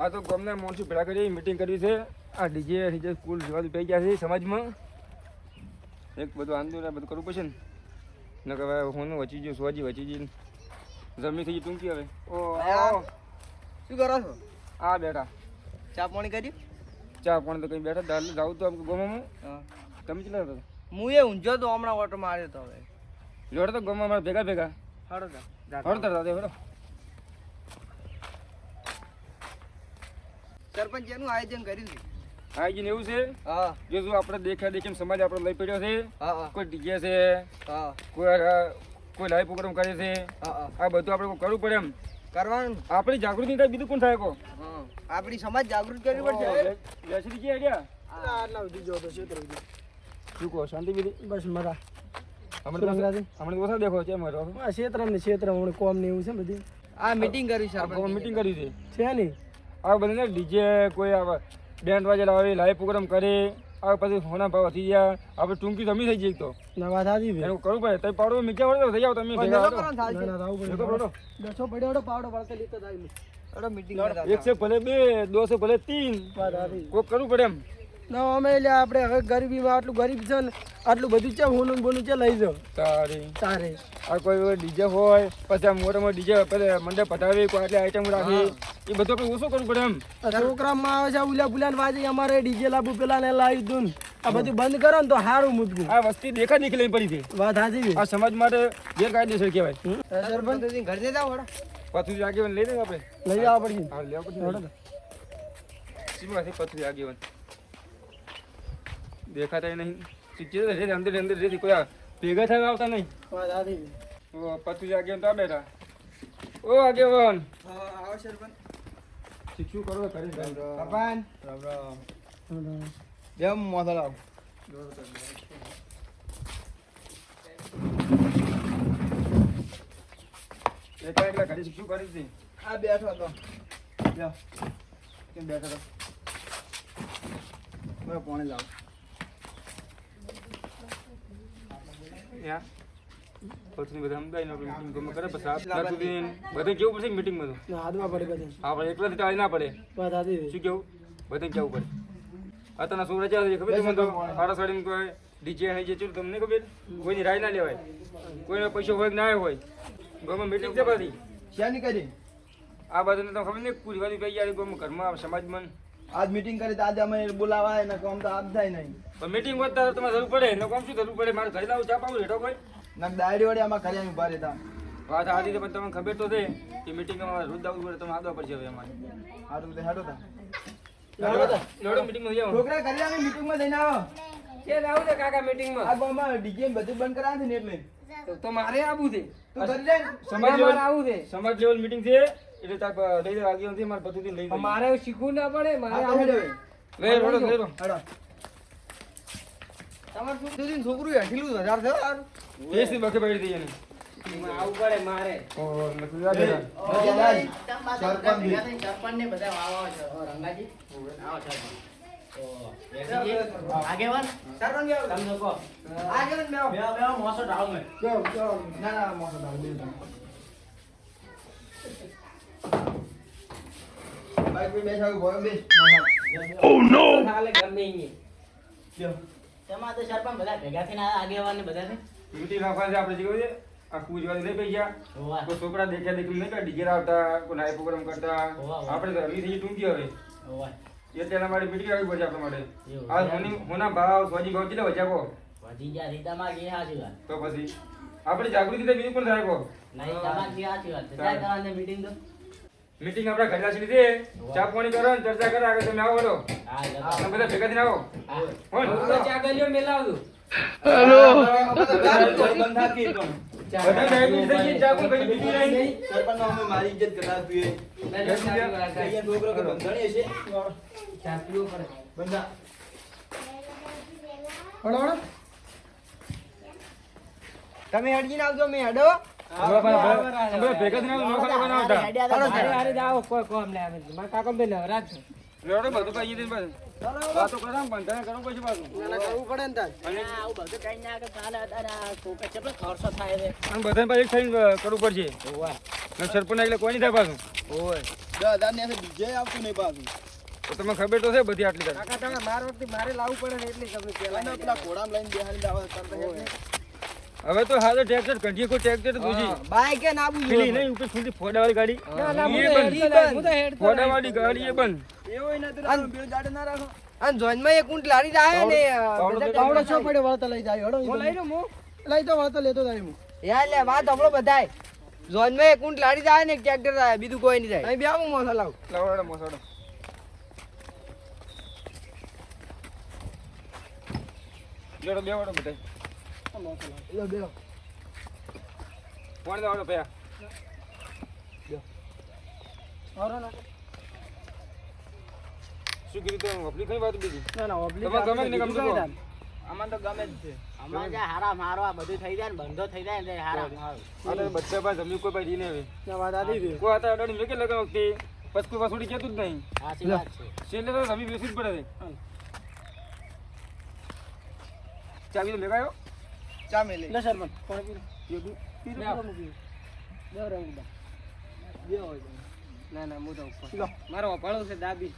આ તો ગામના માણસો ભેગા કરી મીટિંગ કરવી છે. આ ડીજે ડીજે સ્કૂલ જેવા પડી ગયા છે સમાજમાં. એક બધું આંદોલન બધું કરવું પડશે ને. ન કે હવે હું વચી જઉં સોજી વચી જઈને જમી થઈ ટૂંકી હવે? ઓ શું કરો છો? આ બેઠા. ચા પાણી કરી? ચા પાણી તો કઈ બેઠા દાલ જાઉં તો આમ ગામમાં તમે ચલા હતા? હું એ ઊંઝો તો હમણાં ઓટો માર્યો તો હવે. જોડે તો ગમા મારા ભેગા ભેગા. હળો તા હળતર સાથે હળો સરપંચ એનું આયોજન કર્યું છે. આયોજન એવું છે? હા. જો શું આપણે દેખ્યા દેખીને સમાજ આપણે લઈ પડ્યો છે. કોઈ ડીજે છે હા. કોઈ કોઈ લાઈવ પ્રોગ્રામ કરે છે. આ બધું આપણે કરવું પડે એમ. કરવાનું. આપણી જાગૃતિ થાય બીજું કોણ થાય કો આપણી સમાજ જાગૃત કરવી પડશે બેસી ગયા આઈડિયા આટલા સુધી જો તો શું શું કહો શાંતિ બીજી? બસ મારા હમણાં ઓછા દેખો છે મારો આ ક્ષેત્ર ને ક્ષેત્ર હમણાં કોમ ને એવું છે બધી. આ મીટિંગ કરી છે મીટિંગ કરી છે. છે ને? આ બધા ડીજે કોઈ આવે બેન્ડ વાજે લાવે લાઈવ પ્રોગ્રામ કરે આ પછી હોના ભાવ વધી ગયા. આપણે ટૂંકી જમી થઈ જઈ તો. નવા થાતી બે એનું કરું ભાઈ. તમે પાડો મીક્યા વળે તો થઈ જાવ તમે ને ના ના. દસો પડ્યો પાવડો. વળતે લીધો થાય એક છે ભલે બે દો છે ભલે તીન. વાત હતી કોક કરવું પડે એમ. ના અમે એટલે આપણે હવે ગરીબીમાં આટલું ગરીબ છે ને આટલું બધું છે હોનું બોનું છે લઈ જાઓ. તારે. તારે. આ કોઈ ડીજે હોય પછી મોટા મોટા ડીજે પછી મંડપ પતાવી કોઈ આટલી આઈટમ રાખી એ બધું આપણે ઓછું કરવું પડે એમ. છોકરામાં આવે છે ઉલ્યા બુલા વાજે અમારે ડીજે લાબુ પેલા ને લાવી દઉં આ બધું બંધ કરો ને તો સારું મુદગું. આ વસ્તી દેખા નીકળી પડી છે વાત હાજી આ સમાજ માટે ગેરકાયદેસર કહેવાય. સરપંચ? ઘર ને જાવ પથરી આગેવાન લઈ લઈએ આપણે. લઈ જવા પડશે. હા લેવા પડશે. પથરી આગેવાન. દેખાતા નહીં. ચીચી રહે છે અંદર અંદર રહેતી કોઈ ભેગા થવા આવતા નહીં. ઓ પથરી આગેવાન તો બેઠા. ઓ આગેવાન. આવો સરપંચ શીખ્યું કરો કરી. સરપંચ રામ રામ. જેમ મોથો લાવ. એટલા એકલા ઘરે શીખ્યું કરી છે આ બેઠો હતો. બેઠા હતા? પાણી લાવ. યા. પછી બધા અમદાવાદની આપણે meeting ગમે કરે પછી ના સુધી બધે કેવું પડશે મીટિંગમાં તો? હાથમાં પડે બધે ટાળી ના પડે. વાત શું કેવું? બધે જવું પડે? અત્યારના છોકરા ચાલે ખબર છે મને તો સાડા સાડીને કોઈ ડીજે અહીં જે ચૂર તમને ખબર? કોઈની રાય ના લેવાય. કોઈનો પૈસો હોય કે ના હોય. ગમે મીટિંગ છે બધી. કરી આ બાજુને તો ખબર નહીં પૂરી વાળી પૈ યાર ગમે ઘરમાં સમાજમાં. આજ મીટિંગ કરી તો આજે અમે બોલાવાય ને કામ તો આપ થાય નહીં. પણ મીટિંગ વધતા તમારે જરૂર પડે. ને કોમ શું જરૂર પડે? મારે ઘરે લાવું ચા પાવું કોઈ? નક દાડી વડે આમાં ઘરે આવી ભારે તા વાત તો પણ તમને ખબર તો છે કે મીટિંગમાં અમારે રોજ આવવું પડે તમે આવવા પડશે હવે અમારે. હારું તે હારું તા. લોડો મીટિંગમાં જાવ છોકરા ઘરે આવી મીટિંગમાં જઈને આવો. કે લાવું છે કાકા મીટિંગમાં આ ગામમાં ડીજે બધું બંધ કરાવે છે ને એટલે. તો મારે આવું છે. તો જાય ને? સમાજ લેવલ આવું છે. સમાજ લેવલ મીટિંગ છે. એટલે તાર લઈ જાવ આગળ મારે બધું લઈ જાવ મારે શીખવું ના પડે મારે આવું. લે. રોડો લઈ રો તમારે શું સુધી છોકરું હેઠેલું હજાર થયો યાર એસી બકે પડી દઈએ ને આવું પડે મારે. ઓ ને. સરપંચ. સરપંચ આવો. તમે બે મોસો ડાળ મે. ના ના મોસો દાવ બાઈક પર બેસા ભોય બેસ મોસો. હાલે ગમે તો સરપંચ બધા ભેગા થઈને આયા આગેવાન ને બધા રાખવાની છે આપણે જે કહ્યું છે આ કુજ લઈ કોઈ છોકરા દેખ્યા દેખી નહીં ડીજે આવતા કોઈ પ્રોગ્રામ કરતા આપણે તો હરવી થઈ ટૂંકી હવે એટલે માટે મીટિંગ આવી પડશે આપણા માટે એવું. આ હોની હોના ભાવ સ્વાજી ભાવ કેટલા વચ્ચા કહો વધી જે સાચી વાત તો પછી આપણે જાગૃતિ બીજું પણ થાય કહો નહીં તમારે સાચી વાત કરવાની મીટિંગ તો મીટિંગ આપણા ઘરના છે. લીધે ચા પાણી કરો ને ચર્ચા કરો આગળ તમે આવો બોલો. તમે બધા ભેગા થઈને આવો. હા. ચા ગલ્યો મેલાવજો મારી ઇજ્જત કે બંધાણી હશે? ચા પીવો પડે. બંધા. હળો હળો. તમે હેડજીને આવજો મેં હેડો ભેગા થઈને આવો નોખા નોખા ના આવતા હેડ્યા તા હારે ભાઈ. હારે જાઓ કોઈ કોમ લે મારા કાકા બે નવરાજ છે રેડો બધું કઈ દઈને પાછું. વાતો કરો ને પણ કરવું પછી પાછું. ના ના કરવું પડે ને તાર. અને આવું બધું કઈ ના કે ચાલે અત્યારે આ છોકરા ખર્ચો થાય છે. અને બધાને પાછું એક થઈને કરવું પડશે. ને સરપંચ એટલે કોઈ નહીં થાય પાછું. ઓય ને ડીજે આવતું નહીં પાછું. તો તમને ખબર તો છે બધી આટલી. કાકા તમે માર વખતે મારે લાવવું પડે ને એટલી ખબર પેલા અને પેલા ઘોડામાં લઈને બેહાડીને દાવા કરતા હેડ. ને. હવે તો હાલો ટ્રેક્ટર કંઠી કોઈ ટ્રેક્ટર તો જોજી બાઈક કે બુજી પેલી નહીં ઉપર સુધી ફોડાવાળી ગાડી. એ બંધ ફોડાવાળી ગાડી એ બન એવો ય નતું રાખવાનું, બે દાડે ના રાખો. અને જોઈનમાં એક ઊંટ લાડી જાય ને પાવડો છો પડ્યો વળતો લઈ જાય હડો હું લઈ લઉં લઈ તો વળતો લેતો જાય હું. યાર લે વાત હમણો બધાય. જોઈનમાં એક ઊંટ લારી જાય ને એક ટ્રેક્ટર જાય બીજું કોઈ નહીં જાય. અહીં બે આવું મોસા લાવ લાવડો મોસાડો જોડો બે બધાય. ના શું કીધું કઈ વાત બીજી ના ના ગમે કે ગમતું કહો? આમાં તો ગમે જ છે. અમારે જ્યાં હારા મારો આ બધું થઈ જાય ને બંધો થઈ જાય ને હારા મારો. તો બધા પાસે કોઈ ભાઈ નહીં હવે. ના વાત આદી દે કોઈ હતા અડાડી લગન વખતે? પછી કોઈ પાછું જ નહીં. સાચી વાત છે. છેલ્લે તો જમી બેસી જ પડે છે ચાવી તો મેગાયો ચા મેલે લે સરપંચ કોણ પીરું પીરું પીરું પીરું મૂકી દો રંગ દા બે હોય તો. ના ના તો ઉપર. મારો વભાળો છે દાબી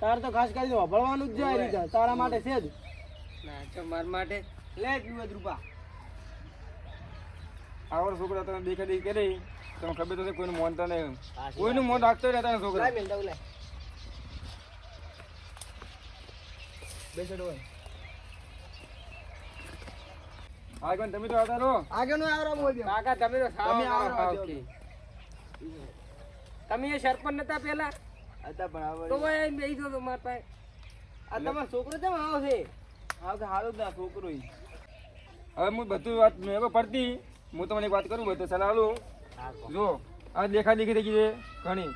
તાર તો ખાસ કરી વભાળવાનું જ જાય રીતા. તારા માટે છે જ. ના ચો માર માટે. લે પીવત રૂપા. આવર છોકરા તને દેખા દેખી કરી તમે ખબર તો કોઈનું મોનતા નહીં કોઈનું મોન રાખતો રહેતા ને છોકરા. લે બેસડો હોય. આગળ તમે તો આવતા રહો. આગળ નો આવરા મોઈ કાકા તમે તો તમે આવરા તમે એ સરપંચ નતા પેલા? હતા પણ હવે તો ભાઈ બેહી તો માર પાસે. આ તમારો છોકરો કેમ આવશે હા તો હારું જ ના છોકરો ઈ. હવે હું બધું વાત મેં પડતી. હું તમને એક વાત કરું બધું સલાહ હા, જો આ દેખા દેખી થઈ છે ઘણી.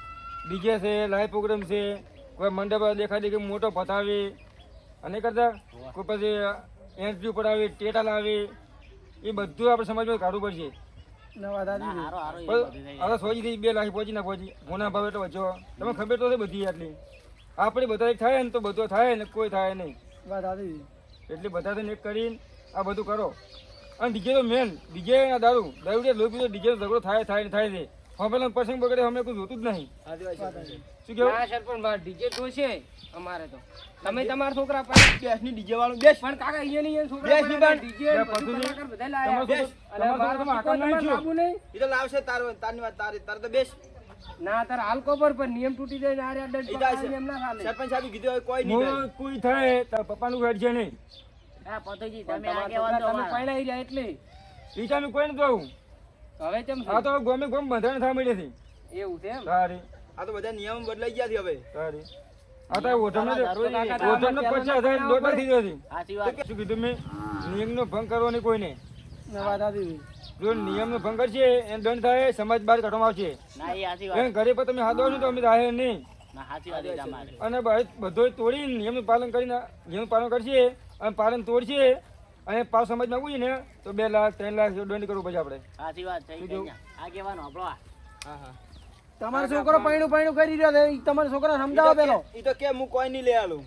ડીજે છે લાઈવ પ્રોગ્રામ છે કોઈ મંડપ દેખા દેખી મોટો પતાવે અને કરતા કોઈ પછી એન્ટ્રી પડાવે ટેટા લાવે. એ બધું આપણે સમાજમાં કાઢવું પડશે. થઈ હવે સોજી થી બે લાખ પહોંચી ના પહોંચી. ગુના ભાવ એટલે વચ્ચો. તમે ખબર તો છે બધી આટલી. આપણે બધા એક થાય ને તો બધું થાય ને કોઈ થાય નહીં. દાદી એટલે બધા થઈને એક કરીને આ બધું કરો. અને ડીજે તો મેન ડીજે દારૂ દારૂ લોહી પીધો ડીજે ઝઘડો થાય થાય ને થાય છે. હવે પસંગ બગડે અમે કોઈ જોતું જ નહીં. છે. શું કેવું ના સર પણ ડીજે જોશે અમારે તો. તમે તમારા છોકરા પાસે બેસની ડીજે વાળું બેસ. પણ કાકા અહીંયા નહીં છોકરા બેસની પણ ડીજે બધા લાયા. તમારો તમારા છોકરો નહીં નહીં? ઈ તો લાવશે તાર તારની વાત તારી તાર તો બેસ. ના તાર હાલ કોપર પર નિયમ તૂટી જાય ને આરે અડ્ડે એમ ના ચાલે સરપંચ સાહેબ કીધું હોય કોઈ નહીં થાય. કોઈ થાય પપ્પા પપ્પાનું ઘર છે નહીં. હા પતોજી પણ તમે આગેવાન તો તમે પહેલા એટલે. બીજાનું કોઈ ન આવું હવે કેમ છે? આ તો ગોમે ગોમ બંધારણ થવા માંડી છે. એવું છે એમ? તારી આ તો બધા નિયમ બદલાઈ ગયા છે હવે. તારી આ તો. ઓઢમને પચાસ હજાર દોઢ થઈ જતી સાચી વાત. શું કીધું મેં? નિયમનો ભંગ કરવો નહીં કોઈને નવા દાદી જો નિયમનો ભંગ કરશે એ દંડ થાય સમાજ બહાર કાઢવામાં આવશે. ના એ સાચી એને વાત. ઘરે પર તમે હાથો છો તો અમે રાહે નહીં. ના સાચી વાત અને બધો તોડી નિયમનું પાલન કરીને નિયમનું પાલન કરશે અને પાલન તોડશે અને સમજ માંગુ છે ને તો બે લાખ ત્રણ લાખ દંડ કરવું પછી આપણે. સાચી વાત થઈ શું કઈ આપણો હા હા. તમારો છોકરો પૈણું પૈણું કરી રહ્યો છે તમારો છોકરો સમજાવો પેલો. એ તો કે હું કોઈ નહીં લઈ આલું.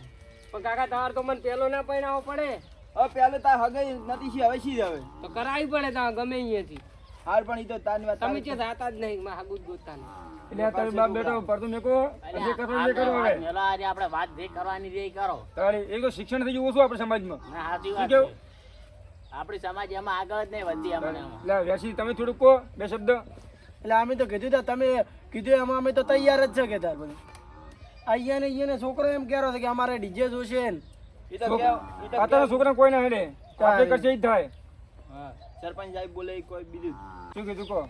પણ કાકા તમારે તો મને પેલો ના પૈણાવો પડે. હવે પેલો તાર હગાઈ નથી છે હવે શી હવે? તો કરાવી પડે તા ગમે અહીંયાથી. હાર પણ ઈ તો તારની વાત તમે તારી કે જાતા જ નહીં માં હાગું જ ગોતતા નહીં એટલે આ તારે બાપ બેટો પડતું મેકો જે કરો જે કરો હવે મેલો આજે આપણે વાત જે કરવાની જે કરો તારે એક તો શિક્ષણ થઈ ગયું ઓછું આપણે સમાજમાં. ના સાચી વાત. આપણી સમાજ એમાં આગળ જ નહીં વધતી એટલે વ્યાસી તમે થોડુંક કહો બે શબ્દ. એટલે અમે તો કીધું તા તમે કીધું એમાં અમે તો તૈયાર જ છે કે તાર બધું. અહીંયા ને અહીંયા ને છોકરો એમ કહેરો છે કે અમારે ડીજે જોશે ને. તો કે ઈ તો અત્યારે છોકરા કોઈ ના હેડે. આપણે કરશે ઈ જ થાય સરપંચ સાહેબ બોલે કોઈ બીજું. શું કીધું કહો?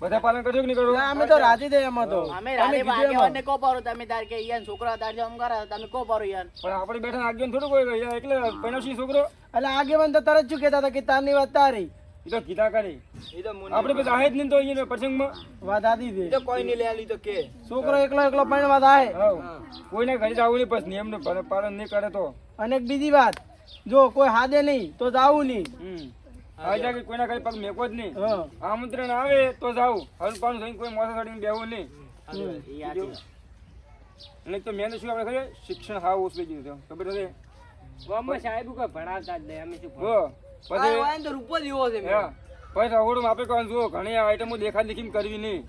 બધા પાલન કરજો કે નહીં કરો? અમે તો રાજી દે એમાં તો. અમે રાજી આગેવાનને કો પારો તમે તાર કે ઈયાન છોકરા તાર જેમ કરે તમે કો પારો યાર પણ આપણે બેઠા આગળ થોડું કોઈ ગયા એટલે પૈણાશી છોકરો? એટલે આગેવાન તો તરત શું કહેતા હતા કે તારની વાત તારી. એ તો કીધા કરી. ઈ તો મુનિ આપણે પછી આહે જ નહીં તો અહીંયા પ્રસંગમાં. વાત આદી દે તો કોઈ નહીં લેલી તો કે. છોકરો એકલો એકલો પણ થાય હાવ. કોઈને ઘરે જવું નહીં પછી નિયમનું પાલન- પાલન નહીં કરે તો. અને એક બીજી વાત જો કોઈ હાદે નહીં તો જાવું નહીં. આજે કે કોઈના ઘરે પગ મેકો જ નહીં. આમંત્રણ આવે તો જાવ હલ પાનું થઈને કોઈ મોસા સાડીને બેવું નહીં. અને તો મેં શું આપણે શિક્ષણ હાવ ઓછું ગયું ખબર છે? ગામમાં સાહેબ કોઈ ભણાવતા જ નહીં અમે શું પછી? તો રૂપો જ એવો છે પછી રહોડું આપણે કરવાનું જુઓ ઘણી આઈટમો દેખા દેખી કરવી નહીં.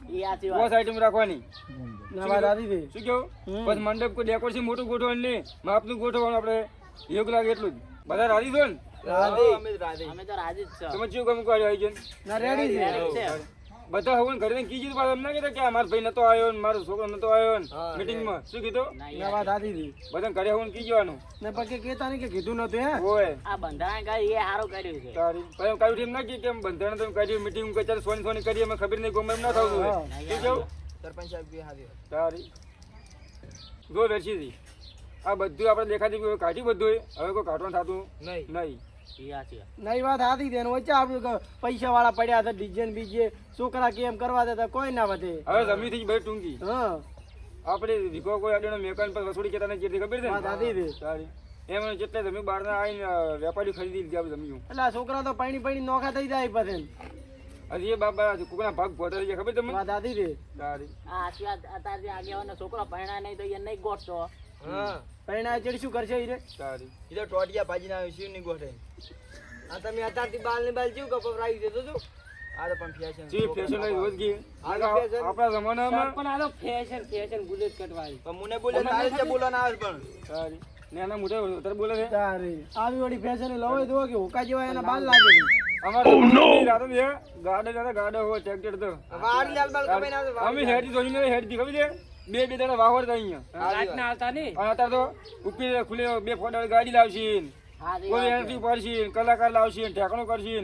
બસ આઈટમ રાખવાની. શું કેવું પછી મંડપ કોઈ ડેકોરેશન મોટું ગોઠવવાનું નહીં. માપનું ગોઠવવાનું આપણે યોગ લાગે એટલું જ. બધા રાજી છો ને? અમે રાધે. અમે તો રાજી જ છો. તમે ચેવું ગમ કરી આવી ના રેડી છે. બધા હવે ઘરે કીધું પાછું એમ ના કીધું કે મારો ભાઈ નતો આવ્યો ને મારો છોકરો નતો આવ્યો ને મીટિંગમાં શું કીધું? ના, ના વાત આધી હતી બધા ઘરે હોવાનું કીધવાનું ને પછી કેતા નહીં કે કીધું નતું હે ઓય. આ બંધારણ કરી એ સારું કર્યું છે. તારી પણ એમ કહ્યું એમ ના કે કેમ બંધારણ તમે કર્યું મીટિંગ કે ચાલ સોની સોની કરી અમે ખબર નહીં ગમે એમ ના થવું હોય. શું કેવું સરપંચ સાહેબ કે હાજર. તારી જો વેચી આ બધું આપણે દેખાતી કાઢી બધું હવે કોઈ કાઢવાનું થતું નહીં. નહીં. નહીં વાત સાચી છે. વચ્ચે આપણું પૈસા વાળા પડ્યા હતા ડીજે ને બીજે. છોકરા કેમ કરવા દેતા કોઈ ના વધે. હવે જમી થી ભાઈ ટૂંકી. હા. આપણે વિકો કોઈ આડેનો મેકાન પર વસૂલી કેતા નહીં જેટલી ખબર છે વાત સાચી દે સારી. તારી એમ જેટલે જમી બહારના આવીને વેપારી ખરીદી લીધી આપણે જમીયું એટલે છોકરા તો પાણી પાણી નોખા થઈ જાય પછી. હજી એ બાબા કુકના ભાગ ભોટા થઈ ખબર તમને? વાત સાચી દે સારી. આ અત્યારે આગેવાનો છોકરો પરણા નહીં તો એ નહીં ગોઠતો. હા. પૈણા ચડી શું કરશે ઈ રે તારી. એ તો ટોટિયા ભાજી ના શિવની ગોઠે. આ તમે અત્યારથી બાલ ને બાલ જેવું કપડાવી દેતો છો આ તો પણ ફેશન જી ફેશન લઈ રોજ ગઈ? આ. આપણા જમાનામાં પણ આ તો ફેશન ફેશન બુલેટ કટવાળી. પણ મને બોલે તારે છે બોલવાના આવે પણ. તારી. નેના મુઢે તારે બોલે છે? તારે. આવી વળી ફેશન લવો દો કે હોકા જેવા એના બાલ લાગે અમારે રાતો ગાડે ગાડે ગાડે ચેક ટ્રેક્ટર તો. વાળ લાલ બાલ કપાઈ ના આવે, અમે હેડી જોઈને હેડી ખબર છે? બે બે દાડા વાવર થાય અહીંયા રાત ના આવતા ને અત્યારે તો ઉપી ખુલે બે ફોટા ગાડી લાવશે કોઈ એન્ટ્રી પડશે કલાકાર લાવશે ઢેકણું કરશે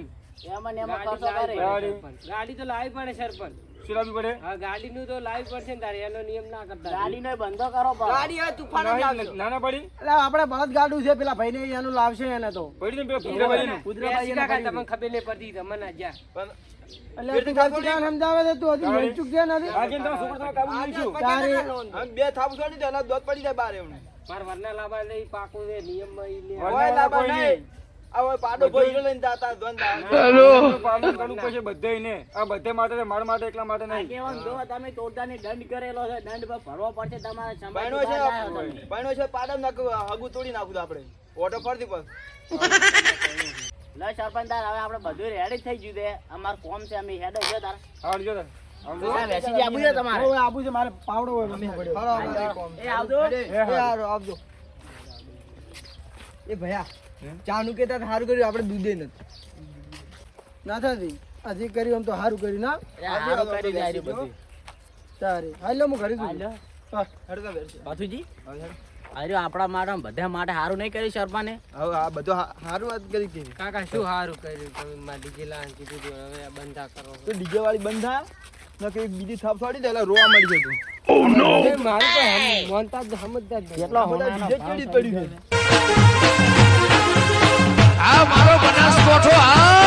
એમાં ને એમાં કરશો ગાડી. ગાડી તો લાવી પડે સરપંચ. શિરાબી પડે? હા ગાડી નું તો લાઈવ પડશે ને તારે એનો નિયમ ના કરતા ગાડીનો બંધો કરો ગાડી હવે તુફાન જ ના- ના પડી. એટલે આપણે બળદ ગાડું છે પેલા ભાઈ ને એનું લાવશે એને તો. પડી ને પેલા કુતરા ભાઈ કુદરાભાઈ એને તમને ખબર નહીં પડતી તમને જ્યાં પણ એટલે તું ગાડી સમજાવે છે તું હજી વેચુક છે નથી આજે તમે છોકરો તમે કાબુ નહીં છું તારે બે થાપ છોડી દે એટલે દોત પડી જાય બાર એમને માર વરના લાવવા નહીં પાકું છે નિયમમાં ઈ ઓય લાબા નહીં. ઓય પાડો લઈને જાતા બધે ને. આ બધે માટે મારા માટે એકલા માટે નહીં. આગેવાન જો તમે ટોટાની દંડ કરેલો છે દંડ પર ભરવો પડશે તમારે છે સંભાળી છે પાડો નાખું હગું તોડી નાખું આપણે. ઓટો ફરતી પર. લે સરપંચ તાર હવે આપણે બધું રેડી થઈ ગયું છે. અમાર કોમ છે અમે હેડો છે તાર. આબુ છે મારે પાવડો હોય આવજો. એ ભયા ચા નું કેતા સારું કર્યું આપણે દૂધે નથી. ના થતી? હજી કર્યું આમ તો સારું કર્યું ના? તારે. હાલો હું ઘરે છું. હાલો. હા. હડતા બેસી. બાથુજી? અરે આપણા માટે બધા માટે સારું નહીં કર્યું શર્માને? હવે આ બધું હા- વાત કરી કે કાકા શું સારું કર્યું? તમે માં ડીજે લાન કીધું હવે બંધા કરો. તો ડીજે વાળી બંધ? નકે બીજી થાપ છોડી દે એટલે રોવા મળી જતું. મારું તો મોનતા જ સમજતા જ નહીં. આ બધા ડીજે ચડી પડ્યું છે? આ મારો બનાસકોઠો આ